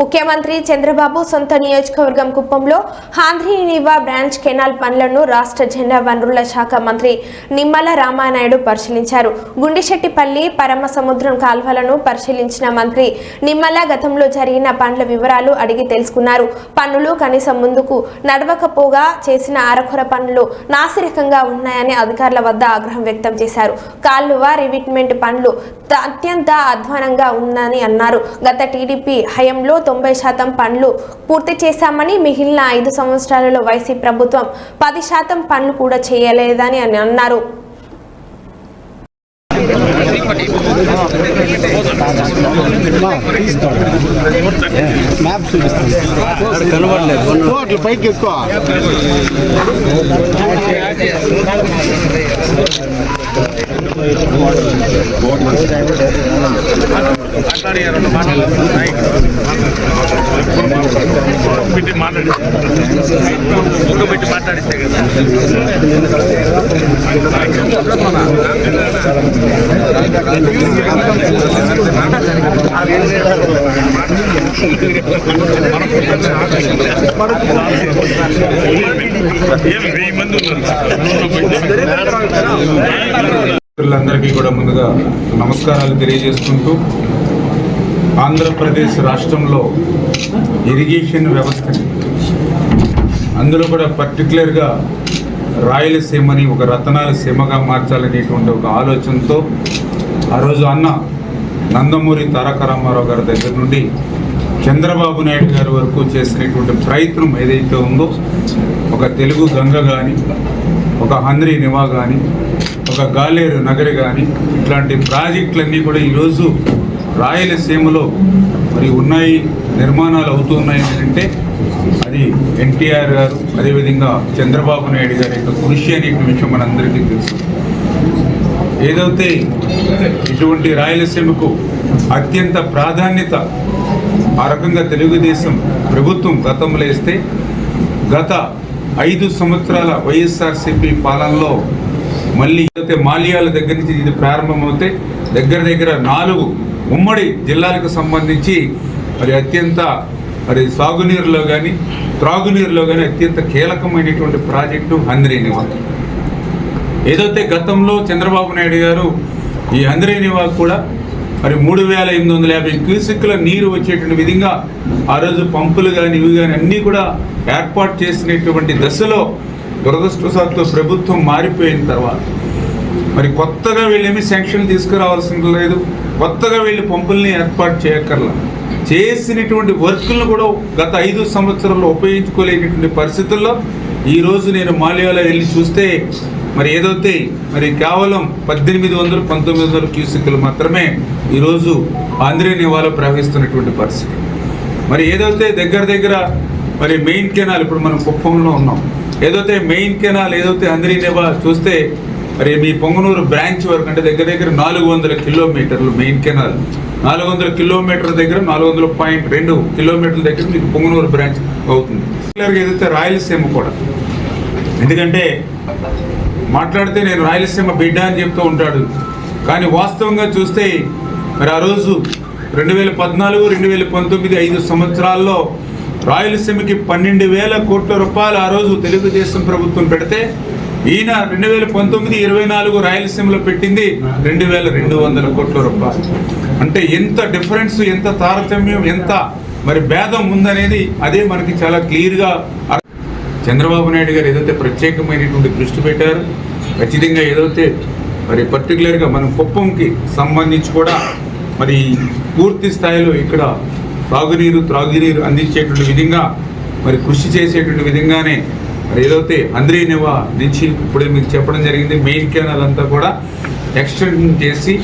ముఖ్యమంత్రి చంద్రబాబు సొంత నియోజకవర్గం కుప్పంలో హాంధ్రీనివా బ్రాంచ్ కెనాల్ పనులను రాష్ట్ర జల వనరుల శాఖ మంత్రి నిమ్మల రామానాయుడు పరిశీలించారు. గుండిశెట్టిపల్లి పరమ సముద్రం కాల్వలను పరిశీలించిన మంత్రి నిమ్మల గతంలో జరిగిన పనుల వివరాలు అడిగి తెలుసుకున్నారు. పనులు కనీసం ముందుకు నడవకపోగా చేసిన అరకొర పనులు నాసిరకంగా ఉన్నాయని అధికారుల వద్ద ఆగ్రహం వ్యక్తం చేశారు. కాలువ రివిట్మెంట్ పనులు అత్యంత అధ్వానంగా ఉందని అన్నారు. గత టీడీపీ హయంలో తొంభై శాతం పనులు పూర్తి చేశామని మిగిలిన ఐదు సంవత్సరాలలో వైసీ ప్రభుత్వం పది శాతం పనులు కూడా చేయలేదని అని అన్నారు. కనబడలేదు పైకి ఎక్కువ పెట్టి మాట్లాడి ముక్క పెట్టి మాట్లాడిస్తే కదా వెయ్యి మంది ఉన్నారు మిత్రులందరికీ కూడా ముందుగా నమస్కారాలు తెలియజేసుకుంటూ ఆంధ్రప్రదేశ్ రాష్ట్రంలో ఇరిగేషన్ వ్యవస్థని అందులో కూడా పర్టికులర్గా రాయలసీమని ఒక రతనాల సీమగా మార్చాలనేటువంటి ఒక ఆలోచనతో ఆ రోజు అన్న నందమూరి తారక రామారావు గారి దగ్గర నుండి చంద్రబాబు నాయుడు గారి వరకు చేసినటువంటి ప్రయత్నం ఏదైతే ఉందో ఒక తెలుగు గంగ కానీ ఒక హంద్రి నివా కానీ ఒక గాలేరు నగరి కానీ ఇట్లాంటి ప్రాజెక్టులన్నీ కూడా ఈరోజు రాయలసీమలో మరి ఉన్నాయి నిర్మాణాలు అవుతున్నాయి అంటే అది ఎన్టీఆర్ గారు అదేవిధంగా చంద్రబాబు నాయుడు గారి యొక్క కృషి అనే విషయం మనందరికీ తెలుసు. ఏదైతే ఇటువంటి రాయలసీమకు అత్యంత ప్రాధాన్యత ఆ రకంగా తెలుగుదేశం ప్రభుత్వం గతంలో ఇస్తే గత ఐదు సంవత్సరాల వైఎస్ఆర్సీపీ పాలనలో మళ్ళీ మాల్యాల దగ్గర నుంచి ఇది ప్రారంభమవుతే దగ్గర దగ్గర నాలుగు ఉమ్మడి జిల్లాలకు సంబంధించి మరి అత్యంత మరి సాగునీరులో కానీ త్రాగునీరులో కానీ అత్యంత కీలకమైనటువంటి ప్రాజెక్టు హంద్రీనివా ఏదైతే గతంలో చంద్రబాబు నాయుడు గారు ఈ హంద్రీనివా కూడా మరి మూడు వేల ఎనిమిది వందల యాభై క్యూసెక్ల నీరు వచ్చేటువంటి విధంగా ఆ రోజు పంపులు కానీ ఇవి కానీ అన్నీ కూడా ఏర్పాటు చేసినటువంటి దశలో దురదృష్టవశాత్తు ప్రభుత్వం మారిపోయిన తర్వాత మరి కొత్తగా వీళ్ళేమి శాంక్షన్ తీసుకురావాల్సిన లేదు. కొత్తగా వీళ్ళు పంపుల్ని ఏర్పాటు చేయక్కర్లా. చేసినటువంటి వర్కులను కూడా గత ఐదు సంవత్సరాల్లో ఉపయోగించుకోలేనటువంటి పరిస్థితుల్లో ఈరోజు నేను మాల్యాలో వెళ్ళి చూస్తే మరి ఏదైతే మరి కేవలం పద్దెనిమిది వందలు పంతొమ్మిది వందల క్యూసిక్లు మాత్రమే ఈరోజు ఆంధ్రీయ నివాలో ప్రవహిస్తున్నటువంటి పరిస్థితి. మరి ఏదైతే దగ్గర దగ్గర మరి మెయిన్ కెనాల్ ఇప్పుడు మనం కుప్పంలో ఉన్నాం. ఏదైతే మెయిన్ కెనాల్ ఏదైతే అందరి నివా చూస్తే మరి మీ పొంగనూరు బ్రాంచ్ వరకు అంటే దగ్గర దగ్గర నాలుగు వందల కిలోమీటర్లు మెయిన్ కెనాల్. నాలుగు వందల కిలోమీటర్ల దగ్గర నాలుగు వందల పాయింట్ రెండు కిలోమీటర్ల దగ్గర మీకు పొంగనూరు బ్రాంచ్ అవుతుంది. ఏదైతే రాయలసీమ కూడా. ఎందుకంటే మాట్లాడితే నేను రాయలసీమ బిడ్డ అని చెప్తూ ఉంటాడు. కానీ వాస్తవంగా చూస్తే మరి ఆ రోజు రెండు వేల పద్నాలుగు రెండు వేల పంతొమ్మిది ఐదు సంవత్సరాల్లో రాయలసీమకి పన్నెండు వేల కోట్ల రూపాయలు ఆ రోజు తెలుగుదేశం ప్రభుత్వం పెడితే ఈయన రెండు వేల పంతొమ్మిది ఇరవై నాలుగు రాయలసీమలో పెట్టింది రెండు వేల రెండు వందల కోట్ల రూపాయలు. అంటే ఎంత డిఫరెన్స్ ఎంత తారతమ్యం ఎంత మరి భేదం ఉందనేది అదే మనకి చాలా క్లియర్గా చంద్రబాబు నాయుడు గారు ఏదైతే ప్రత్యేకమైనటువంటి దృష్టి పెట్టారు ఖచ్చితంగా ఏదైతే మరి పర్టికులర్గా మనం కుప్పంకి సంబంధించి కూడా మరి పూర్తి స్థాయిలో ఇక్కడ తాగునీరు త్రాగునీరు అందించేటువంటి విధంగా మరి కృషి చేసేటువంటి విధంగానే మరి ఏదైతే అంద్రీ నివా నుంచి ఇప్పుడే మీకు చెప్పడం జరిగింది మెయిన్ కెనాల్ అంతా కూడా ఎక్స్టెన్షన్ చేసి